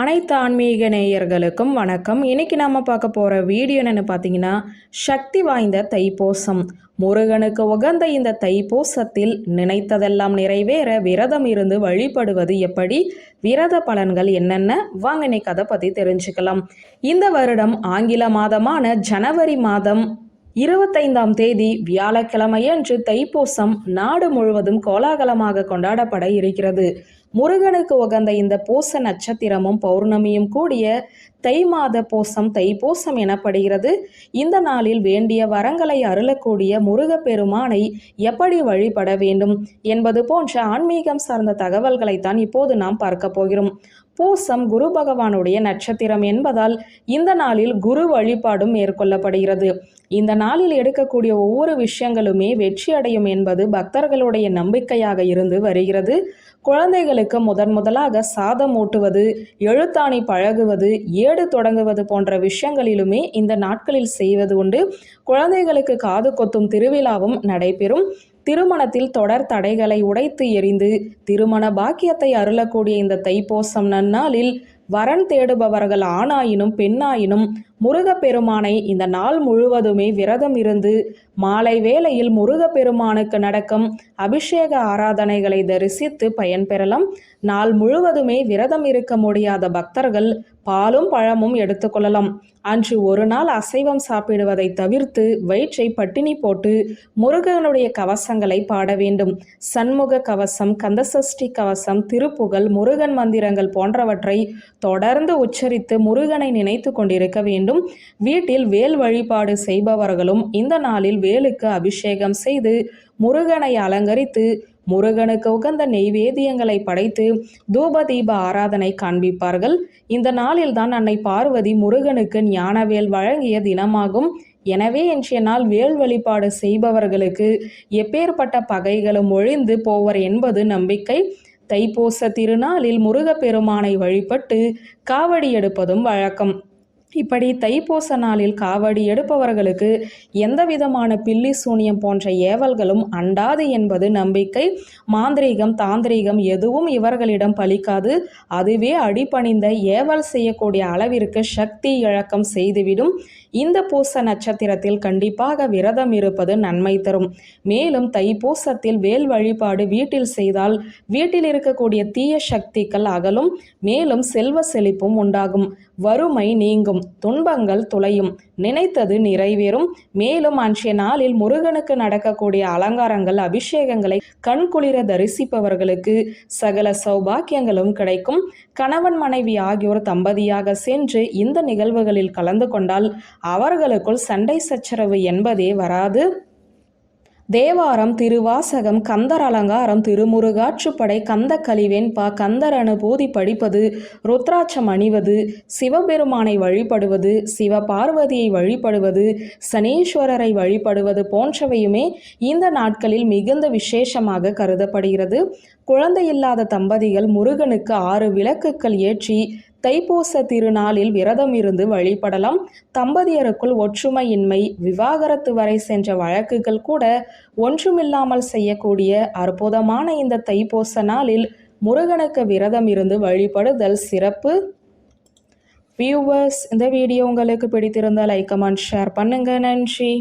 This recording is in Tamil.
அனைத்து ஆன்மீக நேயர்களுக்கும் வணக்கம். இன்னைக்கு நாம பார்க்க போற வீடியோ என்னன்னு பார்த்தீங்கன்னா சக்தி வாய்ந்த தைப்பூசம். முருகனுக்கு உகந்த இந்த தைப்பூசத்தில் நினைத்ததெல்லாம் நிறைவேற விரதம் இருந்து வழிபடுவது எப்படி விரத பலன்கள் என்னென்ன? வாங்க இன்னைக்கு அதை பற்றி தெரிஞ்சுக்கலாம். இந்த வருடம் ஆங்கில மாதமான ஜனவரி மாதம் இருபத்தைந்தாம் தேதி வியாழக்கிழமையன்று தைப்பூசம் நாடு முழுவதும் கோலாகலமாக கொண்டாடப்பட இருக்கிறது. முருகனுக்கு உகந்த இந்த பூச நட்சத்திரமும் பௌர்ணமியும் கூடிய தை மாத பூசம் தைப்பூசம் எனப்படுகிறது. இந்த நாளில் வேண்டிய வரங்களை அருளக்கூடிய முருகப்பெருமானை எப்படி வழிபட வேண்டும் என்பது போன்ற ஆன்மீகம் சார்ந்த தகவல்களைத்தான் இப்போது நாம் பார்க்க போகிறோம். பூசம் குரு பகவானுடைய நட்சத்திரம் என்பதால் இந்த நாளில் குரு வழிபாடும் மேற்கொள்ளப்படுகிறது. இந்த நாளில் எடுக்கக்கூடிய ஒவ்வொரு விஷயங்களுமே வெற்றி அடையும் என்பது பக்தர்களுடைய நம்பிக்கையாக இருந்து வருகிறது. குழந்தைகளுக்கு முதன் முதலாக சாதம் ஊட்டுவது எழுத்தாணி பழகுவது ஏடு தொடங்குவது போன்ற விஷயங்களிலுமே இந்த நாட்களில் செய்வது உண்டு. குழந்தைகளுக்கு காது கொத்தும் திருவிழாவும் நடைபெறும். திருமணத்தில் தொடர் தடைகளை உடைத்து எறிந்து திருமண பாக்கியத்தை அருளக்கூடிய இந்த தைப்பூசம் நன்னாளில் வரன் தேடுபவர்கள் ஆணாயினும் பெண்ணாயினும் முருகப்பெருமானை இந்த நாள் முழுவதுமே விரதம் இருந்து மாலை வேளையில் முருகப்பெருமானுக்கு நடக்கும் அபிஷேக ஆராதனைகளை தரிசித்து பயன்பெறலாம் நாள் முழுவதுமே விரதம் இருக்க முடியாத பக்தர்கள் பாலும் பழமும் எடுத்துக்கொள்ளலாம் அன்று ஒரு நாள் அசைவம் சாப்பிடுவதை தவிர்த்து வயிற்றை பட்டினி போட்டு முருகனுடைய கவசங்களை பாட வேண்டும். சண்முக கவசம் கந்தசஷ்டி கவசம் திருப்புகழ் முருகன் மந்திரங்கள் போன்றவற்றை தொடர்ந்து உச்சரித்து முருகனை நினைத்து கொண்டிருக்க வேண்டும். வீட்டில் வேல் வழிபாடு செய்பவர்களும் இந்த நாளில் வேலுக்கு அபிஷேகம் செய்து முருகனை அலங்கரித்து முருகனுக்கு உகந்த நெய்வேதியங்களை படைத்து தூப தீப ஆராதனை காண்பிப்பார்கள். இந்த நாளில் தான் அன்னை பார்வதி முருகனுக்கு ஞானவேல் வழங்கிய தினமாகும். எனவே இன்றைய நாள் வேல் வழிபாடு செய்பவர்களுக்கு எப்பேற்பட்ட பகைகளும் ஒழிந்து போவர் என்பது நம்பிக்கை. தைப்பூச திருநாளில் முருகப்பெருமானை வழிபட்டு காவடி எடுப்பதும் வழக்கம். இப்படி தைப்பூச நாளில் காவடி எடுப்பவர்களுக்கு எந்த விதமான பில்லி சூனியம் போன்ற ஏவல்களும் அண்டாது என்பது நம்பிக்கை. மாந்திரீகம் தாந்திரீகம் எதுவும் இவர்களிடம் பலிக்காது. அதுவே அடிபணிந்த ஏவல் செய்யக்கூடிய அளவிற்கு சக்தி இழக்கம் செய்துவிடும். இந்த பூச நட்சத்திரத்தில் கண்டிப்பாக விரதம் இருப்பது நன்மை தரும். மேலும் தைப்பூசத்தில் வேல் வழிபாடு வீட்டில் செய்தால் வீட்டில் இருக்கக்கூடிய தீய சக்திகள் அகலும். மேலும் செல்வ செழிப்பும் உண்டாகும். வறுமை நீங்கும். துன்பங்கள் துளையும் நினைத்தது நிறைவேறும். மேலும் அன்றைய நாளில் முருகனுக்கு நடக்கக்கூடிய அலங்காரங்கள் அபிஷேகங்களை கண்குளிர தரிசிப்பவர்களுக்கு சகல சௌபாக்கியங்களும் கிடைக்கும். கணவன் மனைவி ஆகியோர் தம்பதியாக சென்று இந்த நிகழ்வுகளில் கலந்து கொண்டால் அவர்களுக்குள் சண்டை சச்சரவு என்பதே வராது. தேவாரம் திருவாசகம் கந்தர் அலங்காரம் திருமுருகாற்றுப்படை கந்த கலிவேன்பா கந்தர் அனுபூதி படிப்பது ருத்ராட்சம் அணிவது சிவபெருமானை வழிபடுவது சிவ பார்வதியை வழிபடுவது சனீஸ்வரரை வழிபடுவது போன்றவையுமே இந்த நாட்களில் மிகுந்த விசேஷமாக கருதப்படுகிறது. குழந்தை இல்லாத தம்பதிகள் முருகனுக்கு ஆறு விளக்குகள் ஏற்றி தைப்பூச திருநாளில் விரதம் இருந்து வழிபடலாம். தம்பதியருக்குள் ஒற்றுமையின்மை விவாகரத்து வரை சென்ற வழக்குகள் கூட ஒன்றுமில்லாமல் செய்யக்கூடிய அற்புதமான இந்த தைப்பூச நாளில் முருகனுக்கு விரதம் இருந்து வழிபடுதல் சிறப்பு. வியூவர்ஸ் இந்த வீடியோ உங்களுக்கு பிடித்திருந்தால் லைக் கமெண்ட் ஷேர் பண்ணுங்க. நன்றி.